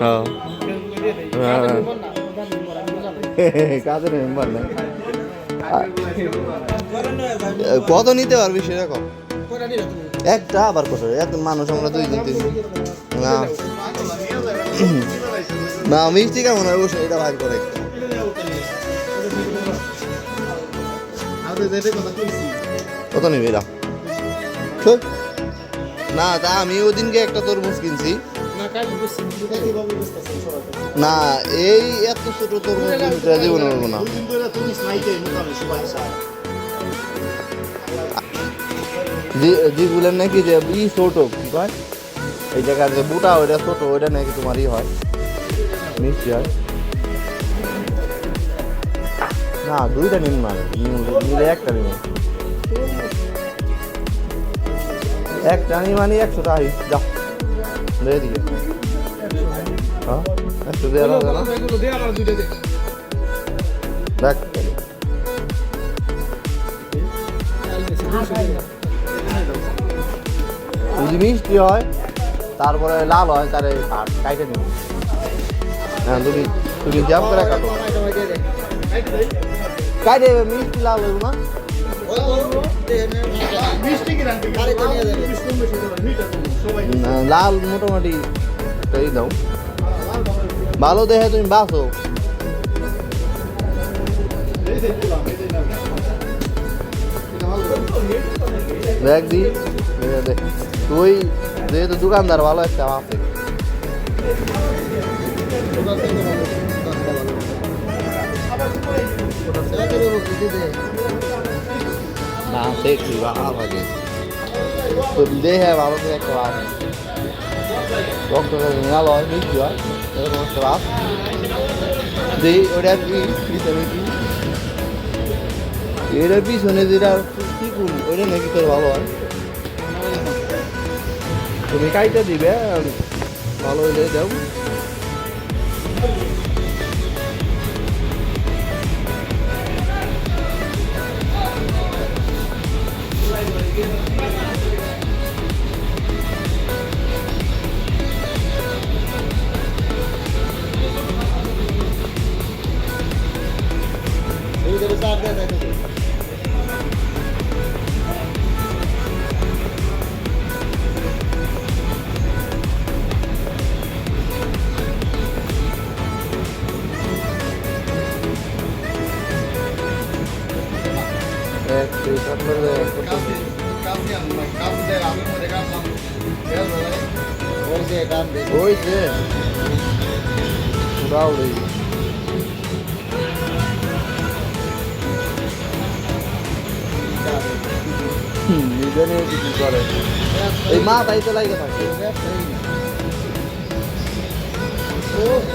হ্যাঁ হ্যাঁ। কাজের মেম্বার না? কত নিতে পারবি সেরকম? একটা আবার কত? এত মানুষ আমরা দুই দিন না। না মিষ্টি কেমন হয়? অবশ্যই এটা ভাগ করে। কত নিবি এটা না তা আমি ওদিনকে একটা তরমুজ কিনছি। না এই এত ছোট কিনতে জীবনে পারব না। জি- বলেন নাকি যে ই ছোট কি কয়? এই জায়গার যে বুটা ওইটা ছোট ওইটা নাকি তোমারই হয়। মিষ্টি হয়। না দুইটা নিন না নিম- নিলে একটা নিন একটা নি মানে একশো টাকা যা দিয়ে হ্যাঁ একশো দেওয়া হবে না দেখ যদি মিষ্টি হয় তারপরে লাল হয় কাট কাইটে নিব হ্যাঁ তুমি তুমি জ্যাম করে কাটো কাইটে মিষ্টি লাল হইব না, লাল মোটামুটি দাও। ভালো দেখে তুমি বাসো দেখ দি দেখে তুই যেহেতু দোকানদার ভালো একটা আছে না দেখছি ভালো লাগে তো দেখে ভালো করে একটা আছে রক্ত ভালো হয় মিষ্টি হয় এরকম ভাব যে ওটা কি পিছনে কি এটার পিছনে যেটা কি কোন ওইটা নাকি তোর ভালো হয় তুমি কাইটা দিবে ভালো হইলে দাও Evet, teşekkür ederim. করে ওই যে উড়াউড়ি নিজে নিয়ে কিছু করে এই মা তাই তো লাগে থাকে Oh.